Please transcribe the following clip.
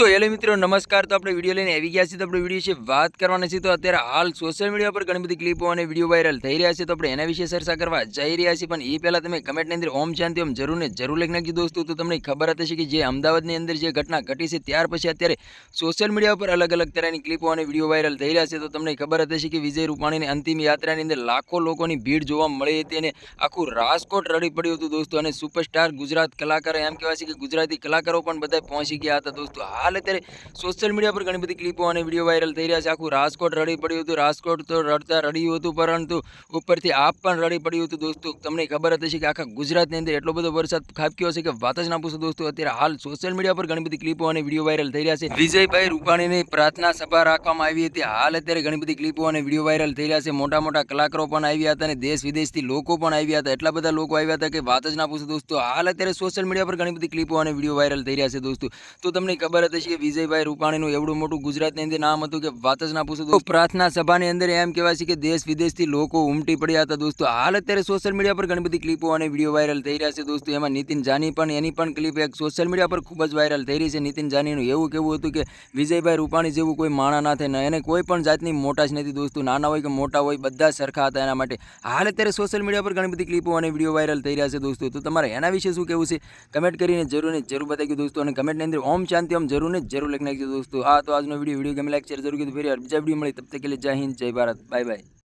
તો હેલો મિત્રો, નમસ્કાર. તો આપણે વીડિયો લઈને આવી ગયા છીએ. તો આપણે વીડિયો વિશે વાત કરવાના છે તો અત્યારે હાલ સોશિયલ મીડિયા પર ઘણી બધી ક્લિપો અને વીડિયો વાયરલ થઈ રહ્યા છે. તો આપણે એના વિશે ચર્ચા કરવા જઈ રહ્યા છીએ. પણ એ પહેલાં તમે કમેન્ટની અંદર ઓમ શાંતિ ઓમ જરૂર ને જરૂર લખી નાખજો દોસ્તો. તો તમને ખબર હતી કે જે અમદાવાદની અંદર જે ઘટના ઘટી છે, ત્યાર પછી અત્યારે સોશિયલ મીડિયા પર અલગ અલગ તરહની ક્લિપો અને વીડિયો વાયરલ થઈ રહ્યા છે. તો તમને ખબર હતી કે વિજય રૂપાણીની અંતિમ યાત્રાની અંદર લાખો લોકોની ભીડ જોવા મળી હતી અને આખું રાજકોટ રડી પડ્યું હતું દોસ્તો. અને સુપરસ્ટાર ગુજરાત કલાકારો, એમ કહેવાય છે કે ગુજરાતી કલાકારો પણ બધા પહોંચી ગયા હતા દોસ્તો. હાલ અત્યારે સોશિયલ મીડિયા પર ઘણી બધી ક્લિપો અને વીડિયો વાયરલ થઈ રહ્યા છે. આખું રાજકોટ રડી પડ્યું હતું. રાજકોટ તો રડતા રડ્યું હતું, પરંતુ ઉપરથી આપ પણ રડી પડ્યું હતું. દોસ્તો, તમને ખબર હતી કે આખા ગુજરાતની અંદર એટલો બધો વરસાદ ખાબક્યો છે કે વાત જ ના પૂછો દોસ્તો. અત્યારે હાલ સોશિયલ મીડિયા પર ઘણી બધી ક્લિપો અને વીડિયો વાયરલ થઈ રહ્યા છે. વિજયભાઈ રૂપાણીની પ્રાર્થના સભા રાખવામાં આવી હતી. હાલ અત્યારે ઘણી બધી ક્લિપો અને વીડિયો વાયરલ થઈ રહ્યા છે. મોટા મોટા કલાકારો પણ આવ્યા હતા અને દેશ વિદેશથી લોકો પણ આવ્યા હતા. એટલા બધા લોકો આવ્યા હતા કે વાત જ ના પૂછો દોસ્તો. હાલ અત્યારે સોશિયલ મીડિયા પર ઘણી બધી ક્લિપો અને વીડિયો વાયરલ થઈ રહ્યા છે દોસ્તો. તો તમને ખબર હતી કે વિજયભાઈ રૂપાણીનું એવડું મોટું ગુજરાતની અંદર નામ હતું કે વાત જ ના પૂછો તો પ્રાર્થના સભાની અંદર એમ કહેવાય છે કે દેશ વિદેશથી લોકો ઉમટી પડ્યા હતા દોસ્તો. હાલ અત્યારે સોશિયલ મીડિયા પર ઘણી બધી ક્લિપો અને વીડિયો વાયરલ થઈ રહ્યા છે દોસ્તો. એમાં નીતિન જાની પણ, એની પણ ક્લિપ એક સોશિયલ મીડિયા પર ખૂબ જ વાયરલ થઈ રહી છે. નીતિન જાનીનું એવું કેવું હતું કે વિજયભાઈ રૂપાણી જેવું કોઈ માણા ના થાય એને કોઈ પણ જાતની મોટા જ નથી દોસ્તો. નાના હોય કે મોટા હોય, બધા સરખા હતા એના માટે. હાલ અત્યારે સોશિયલ મીડિયા પર ઘણી બધી ક્લિપો અને વીડિયો વાયરલ થઈ રહ્યા છે દોસ્તો. તો તમારે એના વિશે શું કહેવું છે? કમેન્ટ કરીને જરૂર જરૂર બતાવી દોસ્તો. અને કમેન્ટની અંદર ઓમ શાંતિ, ઓમ જરૂર ને જરૂર લખી નાખજો દોસ્તો. આ તો આજનો વીડિયો. વીડિયો ગમે લાઈક શેર જરૂર કીધું, ફેર બીજા વીડિયો મળી તબ તક કે જય હિન્દ, જય ભારત. Bye bye